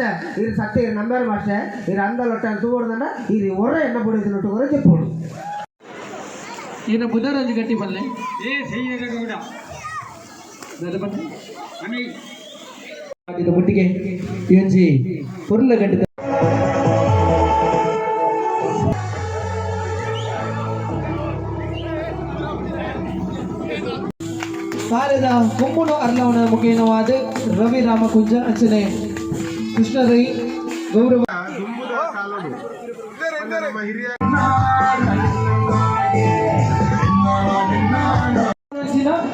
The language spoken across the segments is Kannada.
ಮಾಸ್ಟರ್ ಇರು ಸತ್ಯ ಇರು ನಂಬರ್ ಮಾಸ್ಟರ್ ಇರು ಅಂದ ಲೊಟ್ಟ ತೂಗೋಡ್ದಂಡ ಇದು ಹೊರ ಎಣ್ಣ ಪುಡಿದ ನೊಟ್ಟು ಹೊರ ಚೆಪ್ಪೋಡು ಇದನ್ನ ಬುಧರಾಜು ಗಟ್ಟಿ ಬಲ್ಲೆ ಏ ಸೈಯದ ಗೌಡ ಇದು ಮುಟ್ಟಿಗೆ ಯುಂಜಿ ಪುರ್ಲ ಗಟ್ಟಿದ ಸಾಲದ ಕುಮ್ಮುನು ಅರ್ಲವನ ಮುಖೇನವಾದ ರವಿ ರಾಮಕುಂಜ ಅಂಚನೆ కృష్ణారై గౌరవ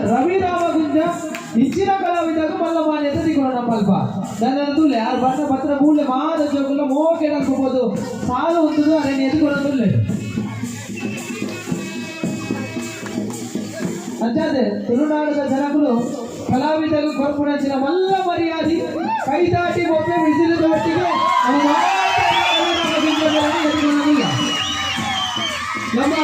రవి రామగుంజ ఇచ్చిన ಕಲಾವಿದಾಗ ಮಲ್ಲ ಮಾಡಿ ಅಂತ ತಿಳ್ಕೊಂಡ ಪಲ್ಪ ನನ್ನಂತುಲ್ಲೆ ಯಾರು ಬಣ್ಣ ಪತ್ರ ಕೂಡಲೇ ಮಾದ ಜೋಗುಲ್ಲ ಮೋಕೆ ನಡ್ಕೋಬೋದು ಸಾಲು ಹೊತ್ತದು ಅದನ್ನ ಎದುಕೊಂಡಂತುಲ್ಲೆ ಅಂಚಾದೆ ತುಳುನಾಡದ ಜನಗಳು ಕಲಾವಿದರು ಕೊರಪುಣಚಿನ ಮಲ್ಲ ಮರ್ಯಾದಿ ಕೈ ದಾಟಿ ಒಬ್ಬೆ ಬಿಸಿಲಿದ ಎದುಕೊಳ್ಳಲಿಲ್ಲ. ನಮ್ಮ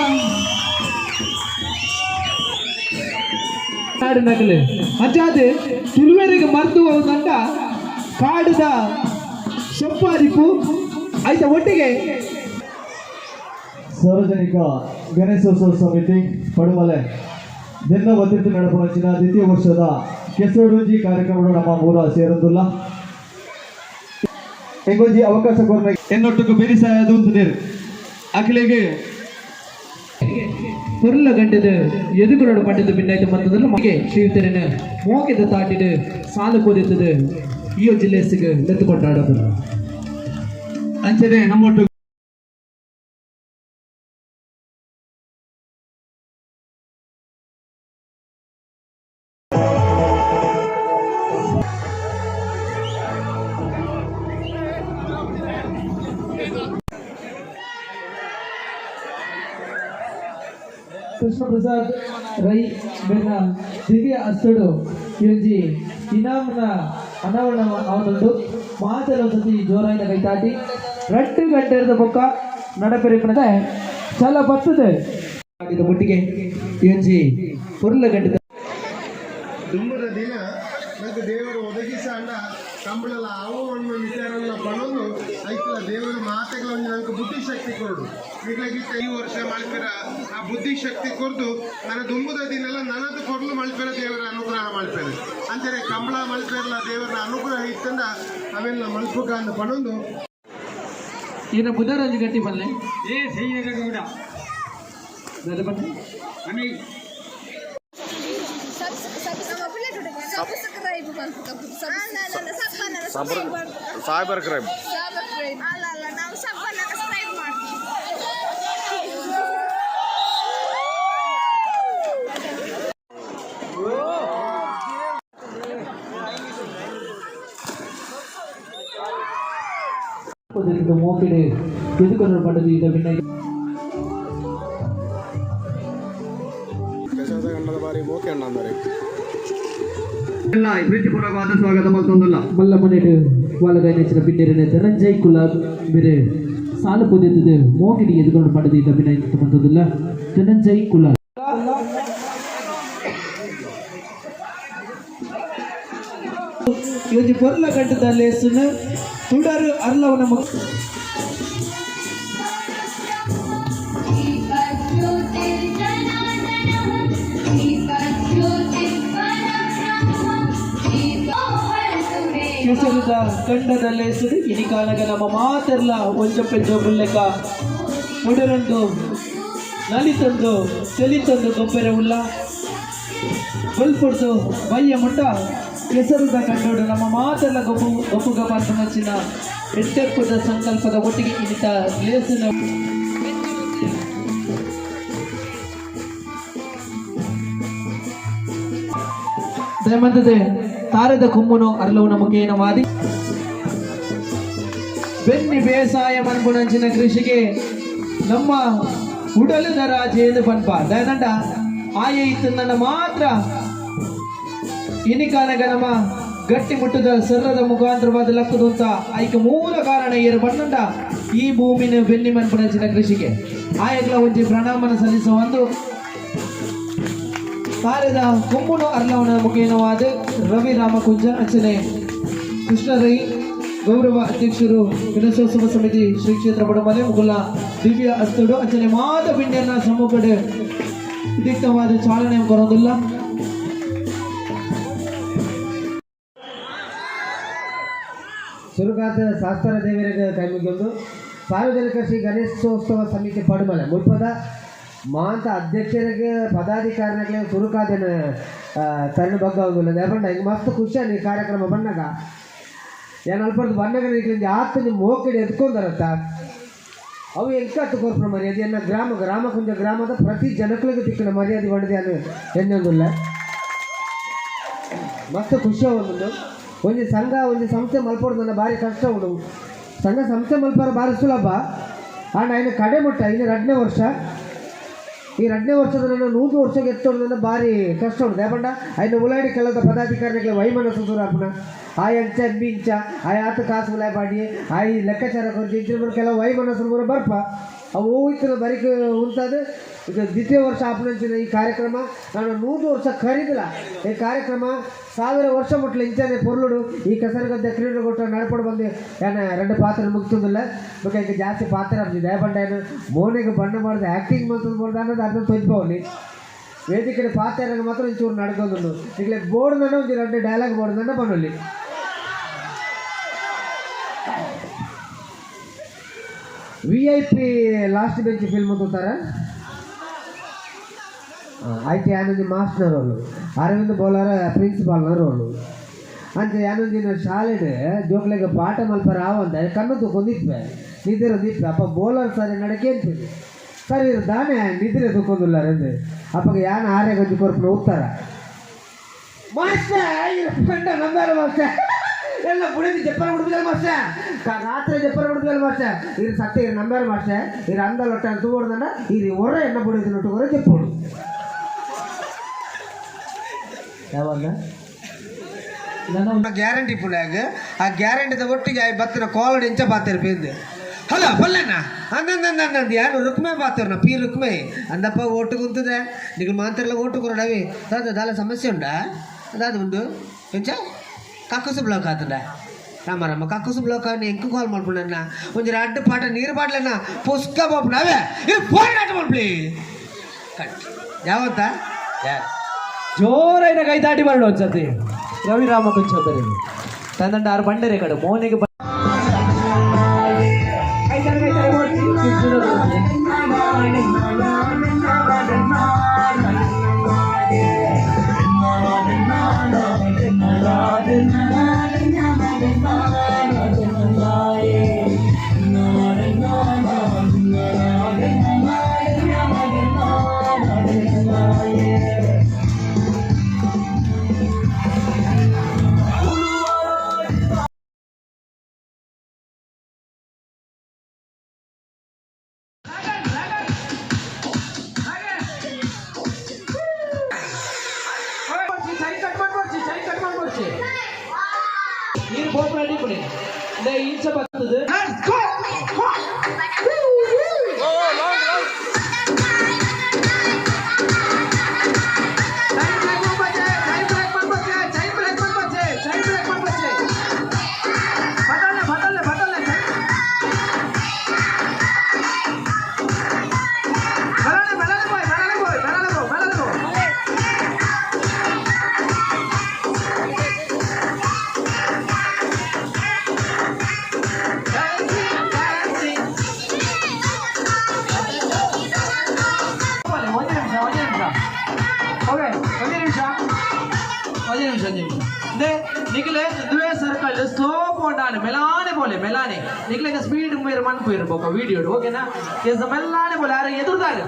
ಕಾಡು ನಗಲು ಅಜ್ಜಾದು ತುಳುವೆರಿಗೆ ಮರ್ತು ಹೋದಂಡ ಕಾಡದ ಸೊಪ್ಪಾದಿಪ್ಪು ಆಯ್ತಾ ಒಟ್ಟಿಗೆ ಸಾರ್ವಜನಿಕ ಗಣೇಶೋತ್ಸವ ಸಮಿತಿ ಪಡುಮಲೆ ದಿನ ಒತ್ತಿಟ್ಟು ನಡಪಡಿಸಿದ ದ್ವಿತೀಯ ವರ್ಷದ ಕೆಸರುಂಜಿ ಕಾರ್ಯಕ್ರಮಗಳು ನಮ್ಮ ಊರ ಸೇರೊಂದುಲ್ಲ ಎಂಗೊಂಜಿ ಅವಕಾಶ ಕೊರ್ನ ಎನ್ನೊಟ್ಟಿಗೆ ಬೆರಿಸಾಯದು ನೀರು ಅಖಿಲೆಗೆ பொருள கண்டது எதுகளோட பட்டது பின்னாடி மத்ததுல மகே ಶ್ರೀಯುತರನ ಮೋಗೆದ ತಾಟಿಡು ಸಾಲು ಕೊದಿದ್ದದು ಈ ಜಿಲ್ಲೆಸಿಗೆ ಲೆತ್ತು ಕೊಂಡಾಡದು ಅಂಚನೆ ನಮ್ಮೊಟ್ಟು ಕೃಷ್ಣ ಪ್ರಸಾದ್ ರೈ ಬೆನ್ನ ದಿವ್ಯ ಅಸ್ತಡು ಇವಂಜಿ ಇನಾಮ್ನ, ಅನಾವರಣ ಅವನೊಂದು ಮಾತಲ ಸತಿ ಜೋರಾಯಿನ ಕೈ ತಾಟಿ ರಟ್ಟು ಗಂಟೆರದ ಪಕ್ಕ ನಡಪೆರಿಪಣದ ಚಲ ಬರ್ತದೆ. ಮುಟ್ಟಿಗೆ ಇವಂಜಿ ಪುರ್ಲ ಗಂಟೆ ದುಂಬದ ದಿನ నాకు ದೇವರು ಕಂಬಳಲ ಅವು ಅನ್ನೋ ವಿಚಾರವನ್ನ ಬಂದು ಐತಲ ದೇವರ ಮಾತೆಗಳನ್ನ ನನಗೆ ಬುದ್ಧಿಶಕ್ತಿ ಕೊಡು. ಈಗಲಾಗಿತ್ತು ಈ ವರ್ಷ ಮಾಡ್ತೀರ ಆ ಬುದ್ಧಿ ಶಕ್ತಿ ಕೊರದು ನನ್ನ ದುಂಬುದ ದಿನೆಲ್ಲ ನನ್ನದು ಕೊರಲು ಮಾಡ್ಬೇರ ದೇವರ ಅನುಗ್ರಹ ಮಾಡ್ತಾರೆ ಅಂದರೆ ಕಂಬಳ ಮಾಡ್ಬೇರಲ್ಲ ದೇವರ ಅನುಗ್ರಹ ಇತ್ತಂದ ಅವೆಲ್ಲ ಮಲ್ಪುಗ ಅಂತ ಬಂದು ಈಗ ಬುಧರಾಜ್ ಗಟ್ಟಿ ಬಂದೆ ಏ ಸೈನಿಕ ಗೌಡ. ಬನ್ನಿ ಸೈಬರ್ ಕ್ರೈಮ್ ಅಲ್ಲ ಅಲ್ಲ ನಾವು ಸಬ್ಸ್ಕ್ರೈಬ್ ಮಾಡ್ತೀವಿ ಇದು ಮೋಕಿಡೆ ಎದುಕೊಂಡು ಪಡೆದು ಇದು ಭಿನ್ನ ಎಲ್ಲ ಪ್ರೀತಿಪೂರ್ವಕವಾದ ಸ್ವಾಗತ ಮತ್ತೊಂದಲ್ಲ ಮಲ್ಲ ಮನೆಡು ಒಳಗೆ ನೆಚ್ಚಿನ ಪಿಂಡಿರನೆ ಧನಂಜಯ್ ಕುಲಾಬ್ ಬೇರೆ ಸಾಲು ಪೊದೆದ್ದು ಮೋಗಿಡಿ ಎದುಕೊಂಡು ಪಡೆದು ಇದ್ದ ವಿನಂತಿ ಬಂದದಲ್ಲ ಧನಂಜಯ್ ಕುಲಾಬ್ ಇವತ್ತು ಪೊರ್ಲ ಕಟ್ಟದ ಲೇಸನ್ನು ತುಡರು ಅರ್ಲವನ ಮಕ್ಕಳು ಕೆಸರದ ಕಂಡದಲ್ಲಿ ಹೆಸರು ಇನಿ ಕಾಲಗ ನಮ್ಮ ಜೋಬುಲ್ಲೆಕ ಪೆಂಚ ನಲಿ ತಂದು ನಲಿತಂದು ತಂದು ಗೊಬ್ಬರ ಉಲ್ಲ. ಬಲ್ಪುಡ್ದು ಬಯ್ಯ ಮುಟ್ಟ, ಕೆಸರುದ ಕಂಡೋಡು ನಮ್ಮ ಮಾತೆಲ್ಲ ಗೊಬ್ಬು ಗೊಬ್ಬು ಪಾತ್ರನಚ್ಚಿನ ಎಟ್ಟೆಪ್ಪದ ಸಂಕಲ್ಪದ ಒಟ್ಟಿಗೆ ಇಳಿತ ಲೇಸಿನ ದಯಮಂತದೆ. ತಾರದ ಕೊಮ್ಮುನು ನಮಗೇನ ವಾದಿ ಬೆನ್ನಿ ಬೇಸಾಯ ಮನ್ಗುಣಂಚಿನ ಕೃಷಿಗೆ ನಮ್ಮ ಉಡಲದ ರಾಜೇನ ಪನ್ಪ ದಯನಂಡ ಆಯ ಇತ್ತು ನನ್ನ ಮಾತ್ರ. ಇನಿಕಾನಗ ನಮ್ಮ ಗಟ್ಟಿ ಮುಟ್ಟದ ಸರ್ರದ ಮುಖಾಂತರವಾದ ಲಕ್ಕದಂತ ಐಕ ಮೂಲ ಕಾರಣ ಏರು ಬಣ್ಣಂಡ ಈ ಭೂಮಿನ ಬೆನ್ನಿ ಮನ್ಪುಣಂಚಿನ ಕೃಷಿಗೆ. ಆಯಗಳ ಒಂಜಿ ಪ್ರಣಾಮನ ಸಲ್ಲಿಸುವ ಒಂದು ಕಾರ್ಯದ ಕೊಮ್ಮುನು ಅರ್ಲವನ ಮುಖೇನವಾದ ರವಿ ರಾಮಕುಂಜ ಅಂಚನೆ ಕೃಷ್ಣರೈ ಗೌರವ ಅಧ್ಯಕ್ಷರು ಗಣೇಶೋತ್ಸವ ಸಮಿತಿ ಶ್ರೀ ಕ್ಷೇತ್ರ ಬಡಮನೆ ಮುಗುಲ ದಿವ್ಯ ಅಸ್ತುಡು ಅಂಚನೆ ಮಾದ ಬಿಂಡಿಯನ್ನ ಸಮ್ಮುಖಡೆ ಉದ್ಯುಕ್ತವಾದ ಚಾಲನೆ ಬರೋದಿಲ್ಲ ಸುರುಗಾತ ಶಾಸ್ತ್ರ ದೇವರಿಗೆ ಕೈಮುಗಿಯೊಂದು ಸಾರ್ವಜನಿಕ ಶ್ರೀ ಗಣೇಶೋತ್ಸವ ಸಮಿತಿ ಪಡುಮಲೆ ಮುಲ್ಪದ ಮಾಂತ ಅಧ್ಯಕ್ಷರಿಗೆ, ಪದಾಧಿಕಾರಿಗಳಿಗೆ ತುರುಕಾದನ ತನ್ನ ಬಗ್ಗೆ ಆಗುಲ್ಲ ಯಾಕಂದ್ರೆ ಹಿಂಗೆ ಮಸ್ತ್ ಖುಷಿ ಈ ಕಾರ್ಯಕ್ರಮ ಬಂದಾಗ. ಏನು ಅಲ್ಪರ್ದು ಬಂದಾಗ ನೀವು ಆತ ನಿಮ್ಮ ಹೋಗಿ ಎತ್ಕೊಂಡರತ್ತ ಅವು ಎಂಕ ಮರ್ಯಾದೆ? ಎನ್ನ ಗ್ರಾಮ ಗ್ರಾಮ ಕುಂಜ ಗ್ರಾಮದ ಪ್ರತಿ ಜನಕ್ಕಳಿಗೂ ತಿಕ್ಕಣ ಮರ್ಯಾದೆ ಹೊಡೆದೆ ಅದು ಎನ್ನೋದಿಲ್ಲ. ಮಸ್ತ್ ಖುಷಿ ಒಂದು. ಒಂದು ಸಂಘ ಒಂದು ಸಂಸ್ಥೆ ಮಲ್ಪೋದು ನನ್ನ ಭಾರಿ ಕಷ್ಟ ಉಂಡು ಸಂಘ, ಸಂಸ್ಥೆ ಮಲ್ಪಾರ ಭಾರಿ ಸುಲಭ. ಆ ನಾನು ಕಡೆ ಮುಟ್ಟ, ಇನ್ನು ಎರಡನೇ ವರ್ಷ. ಈ ಎರಡನೇ ವರ್ಷದ ನನ್ನ ನೂರು ವರ್ಷ ಎತ್ತೋದನ್ನ ಭಾರಿ ಕಷ್ಟ ಉಂಟು. ಯಾಕಂಡ ಐನು ಉಲಾಡಿ ಕಲದ ಪದಾಧಿಕಾರಿಗಳ ವೈಮನಸ್ಸು ಅಪ್ಪನ ಆಯ ಅಂಚ ಬಿಂಚ ಆಯ ಆತ ಕಾಸು ಮುಲಾಯ ಪಾಡಿ ಆಯಿ ಲೆಕ್ಕಾಚಾರ ಕೊರತೆ ಇದ್ರ ಕೆಲವು ವೈಮನಸ್ಸು ಬರಪ್ಪ ಅವು ಇತ್ತಿನ ಬರಿಕ ಉಂಟಾದ ಇದು ದ್ವಿತೀಯ ವರ್ಷ ಆಪನಂಚಿನ ಈ ಕಾರ್ಯಕ್ರಮ ನಾನು ನೂರು ವರ್ಷ ಖರೀದಿಲ್ಲ ಈ ಕಾರ್ಯಕ್ರಮ ಸಾವಿರ ವರ್ಷ ಮುಟ್ಲು ಇಂಚಾನೆ ಪೊರ್ಲುಡು ಈ ಕೆಸರುಗದ್ದೆ ಕ್ರೀಡೆ ಕೊಟ್ಟು ನಡ್ಕೊಂಡು ಬಂದು ಏನು ಎರಡು ಪಾತ್ರ ಮುಗಿಸೋದಿಲ್ಲ ಬೇಕಾ ಈಗ ಜಾಸ್ತಿ ಪಾತ್ರ ಆಗ್ತದೆ ದಯಪಂಡ ಏನು ಮೋನಿಗೆ ಬಣ್ಣ ಮಾಡಿದೆ ಆ್ಯಕ್ಟಿಂಗ್ ಮಾಡ್ತದೆ ಮಾಡ್ದೆ ಅನ್ನೋದು ಅದನ್ನು ತೊಯ್ಬೋಲಿ ವೇದಿಕೆ ಪಾತ್ರ ಮಾತ್ರ ಒಂಚೂರು ನಡ್ಕೊಂಡು ಈಗಲೇ ಬೋರ್ಡ್ ನನ್ನ ಒಂದು ಎರಡು ಡೈಲಾಗ್ ಬೋರ್ಡ್ ನನ್ನ ಬನ್ನೊಲ್ಲಿ V I P last bench film ತೋತಾರ ಆಯ್ತು ಯಾನೊಂದು ಮಾಸ್ಟರ್ ಅವರು. ಅರವಿಂದ್ ಬೋಲರ ಪ್ರಿನ್ಸಿಪಾಲ್ನ ರೋಲು ಅಂತ ಯಾನೊಂದಿನ ಶಾಲೆಡ್ ಜೋಕ್ಲೆಗೆ ಪಾಠ ಮಲ್ಪರ ಅಂತ. ಕಣ್ಣು ತಗೊಂಡಿದ್ವೆ ನಿದ್ರೆ ದಿಪ್ಪ ಅಪ್ಪ ಬೋಲರ್ ಸರಿ ನಡಕೆ ಅಂತೀವಿ ಸರಿ ಇದು ದಾನೆ, ನಿದ್ರೆ ತಗೊಂಡಿಲ್ಲ ಅಂದ್ರೆ ಅಪ್ಪಗೆ ಯಾನ ಆರೆ ಗಂಜಿ ಕೊರ್ಪನ ಉತ್ತರ. Master number master. ಎಲ್ಲ ಬುಡಿದು ಜಪ್ಪರ ಹುಡುಗಲ್ಲ ಮಾಸ್ಟೆ ರಾತ್ರಿ ಜಪ್ಪರ ಹುಡುಗಲ್ಲ ಮಾಸ್ಟೆ ಇದು ಸತ್ಯ ಇದು ನಂಬರ್ ಮಾಸ್ಟೆ ಇದು ಅಂದ ಲೊಟ್ಟ ಅಂತ ಓಡ್ದಣ್ಣ ಇದು ಹೊರ ಎಣ್ಣ ಬುಡಿದು ನೋಟು ಹೊರ ಜಪ್ಪೋಡು ಯಾವಾಗ ಗ್ಯಾರಂಟಿ ಪುಣ್ಯಾಗ ಆ ಗ್ಯಾರಂಟಿದ ಒಟ್ಟಿಗೆ ಬತ್ತಿನ ಕಾಲಡ್ ಇಂಚ ಬಾತಿರ್ ಬೇಂದು ಹಲೋ ಬಲ್ಲಣ್ಣ ಅಂದಂದಂದಂದಂದು ಯಾರು ರುಕ್ಮೆ ಬಾತವ್ರಣ್ಣ ಪಿ ರುಕ್ಮೆ ಅಂದಪ್ಪ ಓಟು ಕುಂತದೆ ನಿಗಲ್ ಮಾತಾಡಲ್ಲ ಓಟು ಕೊರಡವಿ ಅದಾದ ಸಮಸ್ಯೆ ಉಂಡಾ ಅದಾದ ಉಂಡು ಎಂಚ ಕಕ್ಕಸು ಬ್ಲಾಕ್ ಆತಂಡ ರಾಮರಮ್ಮ ಕಕ್ಕಸು ಬ್ಲಾಕ್ ಅವನು ಎಂಕು ಕಾಲ್ ಮಾಡ್ಬಿಡಣ್ಣ ಒಂದು ಅಡ್ಡ ಪಾಟ ನೀರು ಬಾಟ್ಲಣ್ಣ ಪುಸ್ಕ ಬಾಪು ನಾವೇ ಇದು ಫೋನ್ ಆಟ ಮಾಡ್ಬಿಡಿ ಕಟ್ ಯಾವತ್ತ ಯಾರು ಜೋರೈನ ಕೈ ದಾಟಿ ಬರಡು ಒಂದ್ಸತಿ ರವಿರಾಮ ಕುಂಚೋದರಿ ತಂದಂಡ ಆರು ಬಂಡರೆ ಕಡೆ ಮೋನಿಗೆ थे निकले द्वे सर्कल स्लो పోండాని మెలానే పోలే మెలానే నీకు స్పీడ్ మీరు మనకు పోయిరు ఒక వీడియో ఓకేనా? మెల్లానే పోలే అరే ఎదురుదారు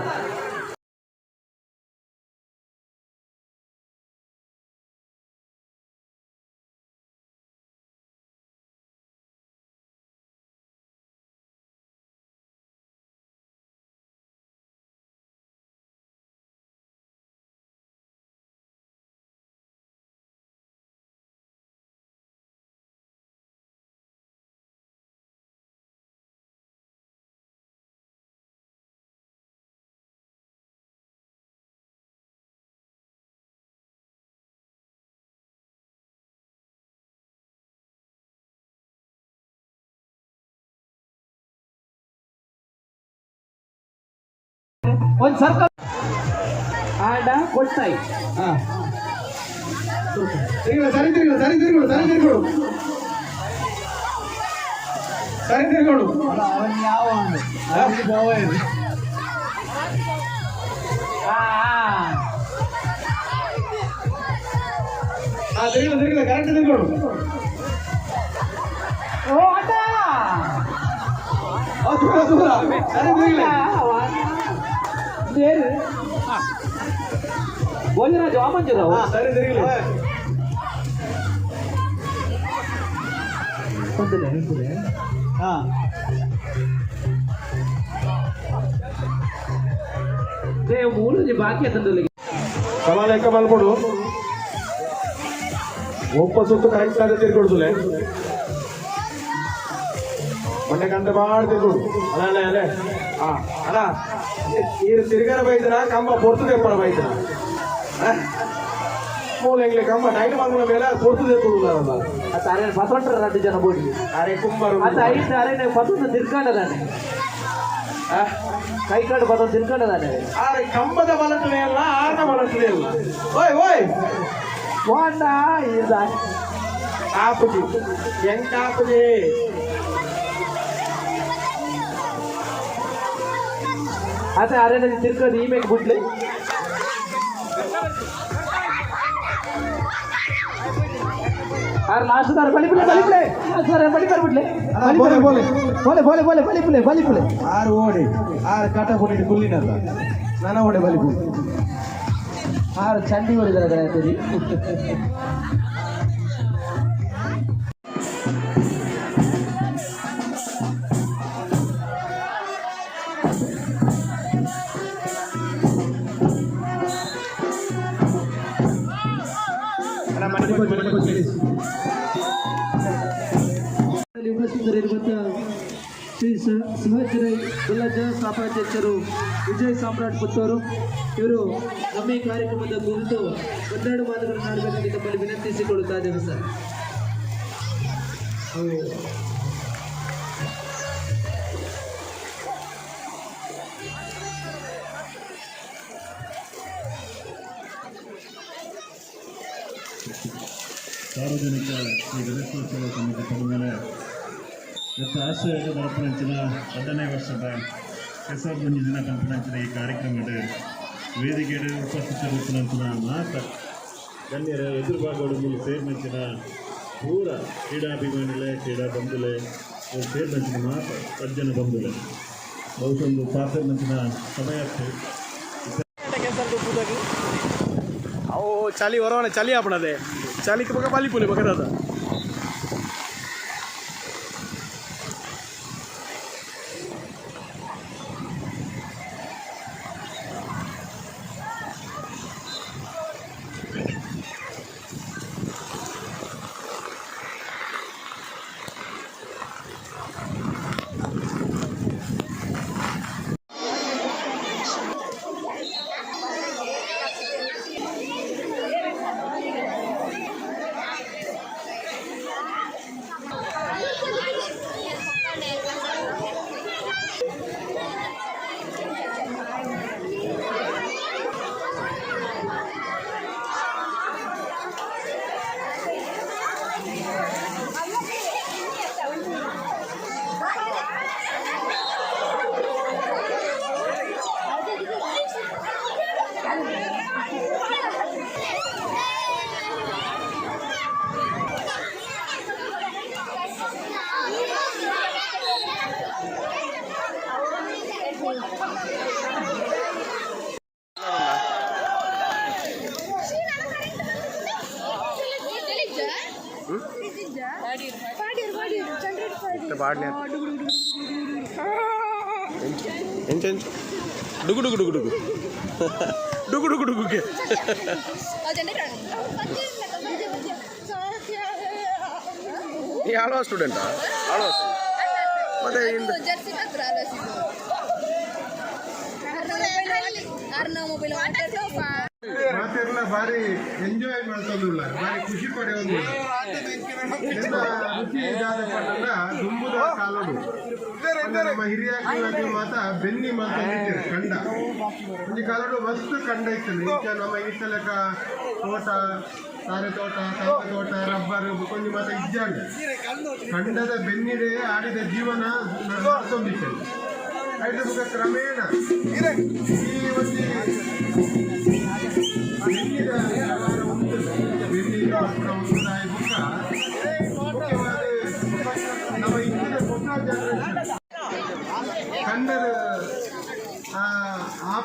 ಒಂದು ಸರ್ಕಲ್ ಆಡ ಕೊಟ್ಟಾಯಿ ಹಾ ತಿರುಗಿಳು ಸರಿ ತಿರುಗಿಳು ಸರಿ ತಿರುಗಿಳು ಸರಿ ತಿರುಗಿಳು ಸರಿ ತಿರುಗಿಳು ಅವನ್ ಯಾವ ಹಾ ತಿರುಗಿಳು ತಿರುಗಿಳು ಕರೆಕ್ಟ್ ತಿರುಗಿಳು ಓ ಅಣ್ಣ ಆ, ದೂರ ದೂರ ಸರಿ ತಿರುಗಿಳು ಬೇರೆ ಭೋಜರಾಜು ಆಮಂಜರಾವು ಹಾ ಸರಿ ತಿರುಗಿಳು ಒಂದಿಲ್ಲ ಹೇಳ್ತದೆ ಹಾ. ದೇವ ಮೂರು ಬಾಕಿ ತಂಡಲಿಗೆ ಕಮ ಲೆಕ್ಕ ಮಲ್ಕೊಡು ಒಪ್ಪ ಸುತ್ತು ಕಾಯಿಸ್ತಾ ಆಗಿ ತಿರ್ಕೊಡ್ದುಲೆ ಮೊನ್ನೆ ಗಂಟೆ ಮಾಡಿ ತಿರ್ಕೊಡು ಅಲ್ಲ ಅಲ್ಲ ಅಲ್ಲೇ. ಹಾ ಅಲ್ಲ ನೀರು ತಿರ್ಗಾರ ಬೈತನ ಕಂಬ ಪೊರ್ತು ತೆಪ್ಪರ ಬೈತನ ಮೂಲ ಎಂಗ್ಲೆ ಕಂಬ ಟೈಟ್ ಮಾಡ್ಕೊಂಡ ಮೇಲೆ ಪೊರ್ತು ತೆಪ್ಪುದಿಲ್ಲ ಅದು ಅರೆ ಪತ್ತೊಂಟರ ಎರಡು ಜನ ಬೋಡಿ ಅರೆ ಕುಂಬಾರು ಅದು ಐದು ಅರೆ ಪತ್ತೊಂದು ತಿರ್ಕೊಂಡದಾನೆ ಕೈ ಕಾಡು ಪತ್ತೊಂದು ತಿರ್ಕೊಂಡದಾನೆ ಆರೆ ಕಂಬದ ಬಲಟನೆ ಅಲ್ಲ ಆರ್ನ ಬಲಟನೆ ಅಲ್ಲ ಓಯ್ ಓಯ್ ವಾಂಡ ಇದ ಆಪುಜಿ ಎಂಟ ಆಪುಜಿ आता आराधन तिरकं रिमेक कुठले আর মাছ ধর বলি বলে বলি বলে ধরে বলি কর বলে বলে বলে বলে বলে বলে বলি বলে বলি বলে আর ওড়ে আর কাটা পড়ে গুলি না নানা ওড়ে বলি বলে আর চন্ডি ওড়ে ধরে ধরে তুই Thank you. ಉಪಸ್ಥಿತರಿರುವಂತಹ ಶ್ರೀ ಶಿವಾಜಿರೈ ಗುಲ್ಲಜ ಸ್ಥಾಪಾಧ್ಯಕ್ಷರು ವಿಜಯ್ ಸಾಮ್ರಾಟ್ ಪುತ್ತೂರು, ಇವರು ನಮ್ಮ ಈ ಕಾರ್ಯಕ್ರಮದ ಕುರಿತು ಒಂದೆರಡು ಮಾತುಗಳನ್ನು ಆಡಬೇಕಾಗಿ ತಮ್ಮಲ್ಲಿ ವಿನಂತಿಸಿಕೊಳ್ಳುತ್ತಾ ಇದ್ದೇವೆ ಸರ್. ಸಾರ್ವಜನಿಕ ಈ ಗಣೇಶೋತ್ಸವ ಸಮಿತಿ ಪರಮೇಲೆ ಇವತ್ತು ಆಶ್ರಯದ ಬರಪಂಚಿನ ಎರಡನೇ ವರ್ಷದ ಕೆಸರು ದಿನ ಕಂಪನಂಚಿನ ಈ ಕಾರ್ಯಕ್ರಮದ ವೇದಿಕೆಯ ಉಪಸ್ಥಿತರಿರುತ್ತಿನ ಮಾತ ಗಣ್ಯರ ಎದುರುಭಾಗಗಳು ಸೇರ್ಮಂಚಿನ ಪೂರ ಕ್ರೀಡಾಭಿಮಾನಿಲೆ ಕ್ರೀಡಾ ಬಂಧುಲೆ ಇವ್ರು ಸೇರ್ನಂಚಿನ ಮಾತ ಸಜ್ಜನ ಬಂಧುಲೆ ಬಹುಶಃ ಒಂದು ಪಾತ್ರನಂಚಿನ ಸಮಯಕ್ಕೆ ಅವು ಚಳಿ ಹೊರವನೆ ಚಳಿ ಆಪಣದೆ चालेल की बघा पाली पुणे बघा दादा ಬಗದಾದ ಎಂಚೆಂಚು ಡುಗು ಡುಗು ಡುಗು ಡುಗು ಡುಗು ಡುಗು ಡುಗುಗೆ ನೀ ಆಳ್ವಾ ಸ್ಟೂಡೆಂಟಾ ಆಳ್ವಾ ಮತ್ತೆ ಇಂದ ಜರ್ಸಿ ಮಾತೆಲ್ಲ ಬಾರಿ ಎಂಜಾಯ್ ಮಾಡ್ತಂದುಲ್ಲ ಬಾರಿ ಖುಷಿ ಪಡೆಯೋದು ಎಲ್ಲ ಖುಷಿ ಇದಾದ ದುಂಬುದ ಕಾಲಡು ನಮ್ಮ ಹಿರಿಯ ಮಾತ ಬೆನ್ನಿ ಮಾಡ್ಕೊಂಡಿರ್ತೀರಿ ಕಂಡ. ಈ ಕಾಲಡು ಮಸ್ತ್ ಕಂಡ ಇರ್ತದೆ ಈಗ ನಮ್ಮ ಈ ಸಲಕ ತೋಟ ತಾರೆ ತೋಟ ಕಾಫಿ ತೋಟ ರಬ್ಬರ್ ಕೊಂಚ ಮಾತ ಇದ್ದಾಂಡ ಕಂಡದ ಬೆನ್ನಿಡೆ ಆಡಿದ ಜೀವನ ನಡೆಸೊಂದಿರ್ತದೆ ಐದು ಕ್ರಮೇಣ. ಈ ಒಂದು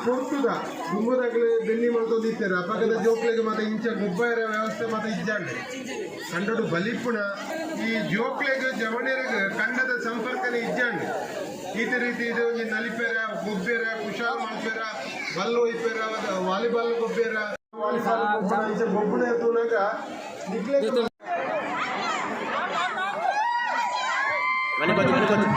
ಕೊಡ್ತದ ಗುಂಬದಾಗಲೇ ಬೆನ್ನಿ ಮಾಡ್ತೊಂದಿತ್ತಾರೆ ಅಪಕ್ಕದ ಜೋಕ್ಲೆಗೆ ಮತ್ತೆ ಇಂಚ ಗುಬ್ಬಾರ ವ್ಯವಸ್ಥೆ ಮತ್ತೆ ಇಜ್ಜಾಂಡೆ ಕಂಡಡು ಬಲಿಪುಣ ಈ ಜೋಕ್ಲೆಗೆ ಜವಣಿಯರಿಗೆ ಕಂಡದ ಸಂಪರ್ಕನೇ ಇಜ್ಜಾಂಡೆ ಈತ ರೀತಿ ಇದು ಈ ನಲಿಪೇರ ಗೊಬ್ಬೇರ ಕುಶಾಲ್ ಮಾಡ್ಬೇರ ಬಲ್ಲು ಒಯ್ಬೇರ ವಾಲಿಬಾಲ್ ಗೊಬ್ಬೇರ ಗೊಬ್ಬಣ ತೂನಾಗ ನಿಗ್ಲೆಕ್ಟ್ ಮನೆ ಬಜ್ಜಿ ಮನೆ ಬಜ್ಜಿ